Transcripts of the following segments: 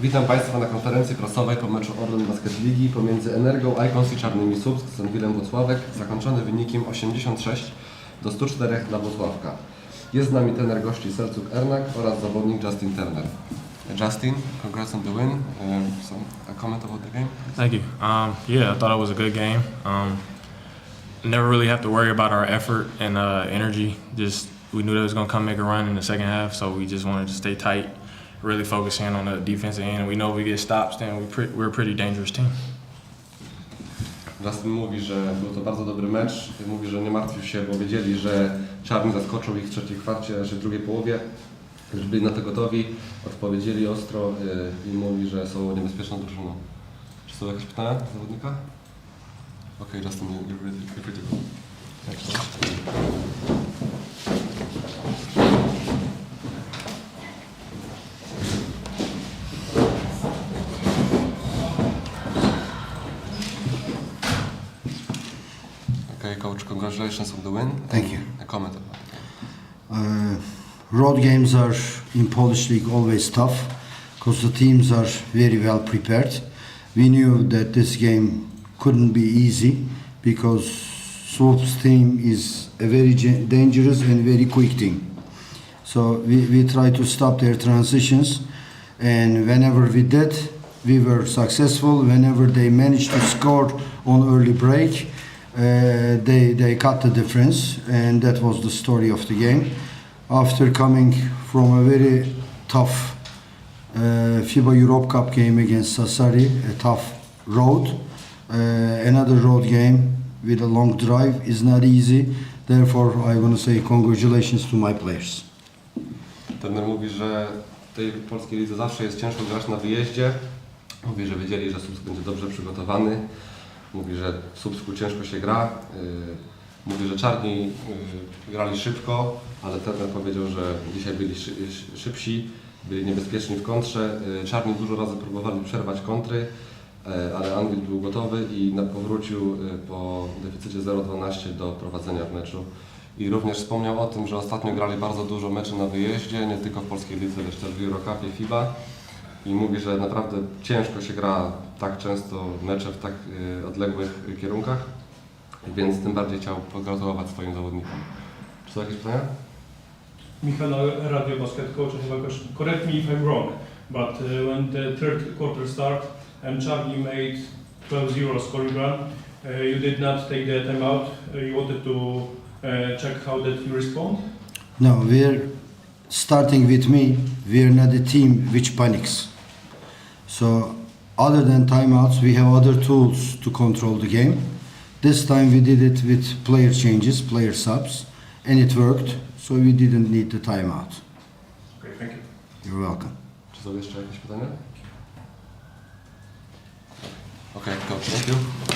Witam Państwa na konferencji prasowej po meczu Orlen Basket Ligi pomiędzy Energą Icons i Czarnymi Słupsk z Anwilem Włocławek, zakończony wynikiem 86 do 104 dla Włocławka. Jest z nami trener gości Sercuk Ernak oraz zawodnik Justin Turner. Justin, congrats on the win. Um, some a comment about the game? Thank you. Um, yeah, I thought it was a good game. Um, never really have to worry about our effort and uh, energy. Just we knew they was gonna come make a run in the second half, so we just wanted to stay tight, really focus in on the defensive end. And we know if we get stops, then we pre- we're a pretty dangerous team. Justin mówi, że był to bardzo dobry mecz. Mówi, że nie martwił się, bo wiedzieli, że Czarni zaskoczą ich w trzeciej kwarcie, czy w drugiej połowie. Już byli na to gotowi, odpowiedzieli ostro yy, i mówi, że są niebezpieczną drużyną. Czy są jakieś pytania zawodnika? Okej, Justin, you're ready, you're free coach, congratulations on the win. Thank you. A comment about. Uh, road games are in Polish league always tough because the teams are very well prepared. We knew that this game couldn't be easy because Swoop's team is a very dangerous and very quick team. So we, we try to stop their transitions and whenever we did, we were successful. Whenever they managed to score on early break, uh, they, they cut the difference and that was the story of the game. After coming from a very tough uh, FIBA Europe Cup game against Sassari, a tough road, uh, another road game with a long drive is not easy. Therefore, I want to say congratulations to my players. Trener mówi, że w tej polskiej lidze zawsze jest ciężko grać na wyjeździe. Mówi, że wiedzieli, że Słupsk będzie dobrze przygotowany. Mówi, że w Słupsku ciężko się gra. Yy, Mówi, że czarni yy, grali szybko, ale trener powiedział, że dzisiaj byli szy- szy- szybsi, byli niebezpieczni w kontrze. Yy, Czarni dużo razy próbowali przerwać kontry, ale Anwil był gotowy i powrócił po deficycie 0-12 do prowadzenia w meczu. I również wspomniał o tym, że ostatnio grali bardzo dużo meczy na wyjeździe, nie tylko w polskiej lidze, lecz też w Eurocupie FIBA. I mówi, że naprawdę ciężko się gra tak często mecze w tak y, odległych kierunkach, więc tym bardziej chciał pogratulować swoim zawodnikom. Czy są jakieś pytania? Michal, Radio Basket Coach, I have a question. Correct me if I'm wrong, but uh, when the third quarter start and Charlie made 12-0 scoring run, uh, you did not take the timeout. Uh, you wanted to uh, check how did you respond. No, we're starting with me. We're not a team which panics. So, other than timeouts, we have other tools to control the game. This time we did it with player changes, player subs, and it worked. So we didn't need the timeout. Okay, thank you. You're welcome. Czy są jeszcze jakieś pytania? Okay, coach, thank you.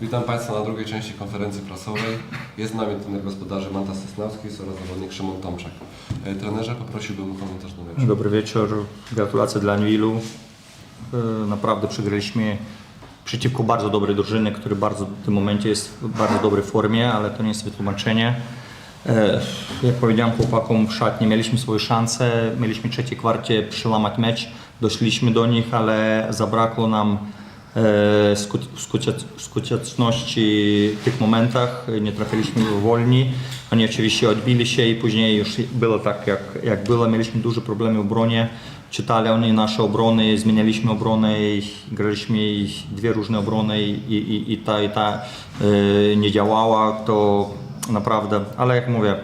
Witam Państwa na drugiej części konferencji prasowej. Jest z nami trener gospodarzy Manta Sosnowski oraz zawodnik Szymon Tomczak. E, Trenerze, poprosiłbym o komentarz na mecz. Dobry wieczór, gratulacje dla Anwilu. E, Naprawdę przegraliśmy przeciwko bardzo dobrej drużyny, który bardzo w tym momencie jest w bardzo dobrej formie, ale to nie jest wytłumaczenie. E, Jak powiedziałem chłopakom w szatni, mieliśmy swoje szanse, mieliśmy w trzeciej kwarcie przełamać mecz, doszliśmy do nich, ale zabrakło nam skuteczności w tych momentach, nie trafiliśmy wolni. Oni oczywiście odbili się i później już było tak jak, jak było, mieliśmy duże problemy w obronie. Czytali oni nasze obrony, zmienialiśmy obronę, i graliśmy dwie różne obrony i, i, i ta i ta e, nie działała, to naprawdę, ale jak mówię,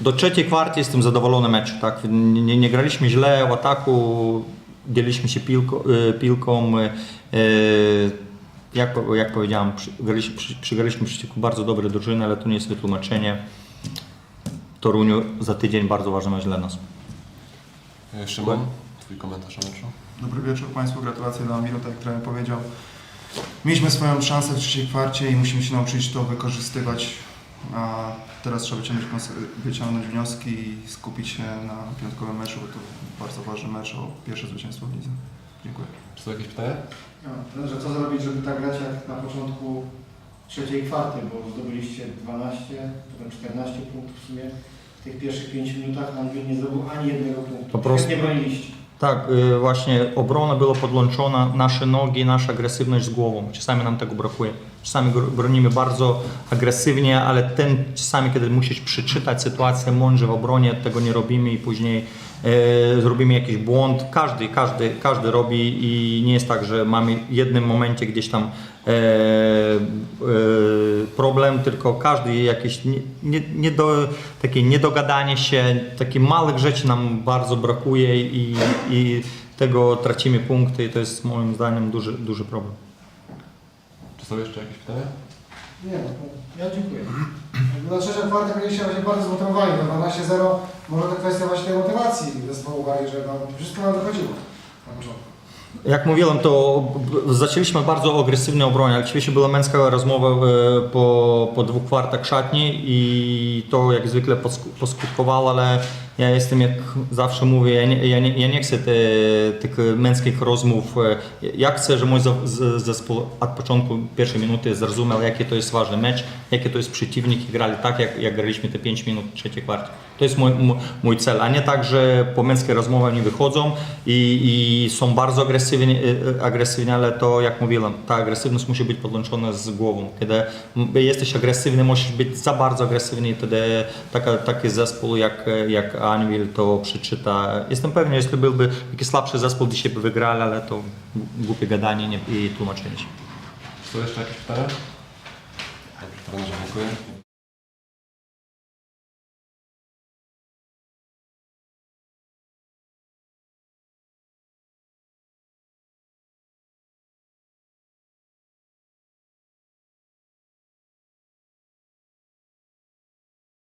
do trzeciej kwarty jestem zadowolony meczu, tak? Nie, nie graliśmy źle w ataku, dzieliliśmy się piłko, e, piłką. e, e, Jak, jak powiedziałem, przy- graliśmy, przy, przygraliśmy przeciwko bardzo dobrej drużyny, ale to nie jest wytłumaczenie. Toruniu za tydzień bardzo ważny mecz dla nas. Szymon, Twój komentarz o meczu? Dobry wieczór Państwu, gratulacje dla Amiru, tak jak trener powiedział. Mieliśmy swoją szansę w trzeciej kwarcie i musimy się nauczyć to wykorzystywać. A teraz trzeba wyciągnąć, wyciągnąć wnioski i skupić się na piątkowym meczu, bo to bardzo ważny mecz o pierwsze zwycięstwo w lidze. Dziękuję. Czy są jakieś pytania? No, trenerze, co zrobić, żeby tak grać jak na początku trzeciej kwarty, bo zdobyliście 12, potem 14 punktów w sumie. W tych pierwszych 5 minutach Anwil nie zdobył ani jednego punktu. Po prostu- Nie broniliście. Tak, y, właśnie obrona była podłączona, nasze nogi, nasza agresywność z głową. Czasami nam tego brakuje. Czasami bronimy bardzo agresywnie, ale ten czasami, kiedy musisz przeczytać sytuację mądrze w obronie, tego nie robimy i później zrobimy jakiś błąd. Każdy, każdy, każdy robi i nie jest tak, że mamy w jednym momencie gdzieś tam e, e, problem, tylko każdy jakieś nie, nie, nie do, takie niedogadanie się, takich małych rzeczy nam bardzo brakuje i, i tego tracimy punkty i to jest moim zdaniem duży, duży problem. Czy są jeszcze jakieś pytania? Nie, no, ja dziękuję. Na trzecia kwarta byliście właśnie bardzo zmotywowani, no 12-0, może to kwestia właśnie tej motywacji zespołu bardziej, że wam wszystko nam wychodziło na początku. Jak mówiłem, to zaczęliśmy bardzo agresywnie obronie. ale Oczywiście była męska rozmowa e, po, po dwóch kwartach szatni i to jak zwykle posku- poskutkowało, ale ja jestem, jak zawsze mówię, ja nie, ja nie, ja nie chcę te, tych męskich rozmów. E, Ja chcę, żeby mój zespół od początku pierwszej minuty zrozumiał, jaki to jest ważny mecz, jaki to jest przeciwnik i grali tak, jak, jak graliśmy te 5 minut trzeciej kwarcie. To jest mój, mój, cel, a nie tak, że po męskiej rozmowie oni wychodzą i, i są bardzo agresywni, e, agresywni, ale to jak mówiłem, ta agresywność musi być podłączona z głową. Kiedy jesteś agresywny, musisz być za bardzo agresywny i wtedy taka, taki zespół jak, jak Anvil to przeczyta. Jestem pewien, jeśli byłby jakiś słabszy zespół, dzisiaj by wygrali, ale to głupie gadanie nie, i tłumaczenie się. Czy są jeszcze jakieś pytania? Dobrze, trenerze, dziękuję.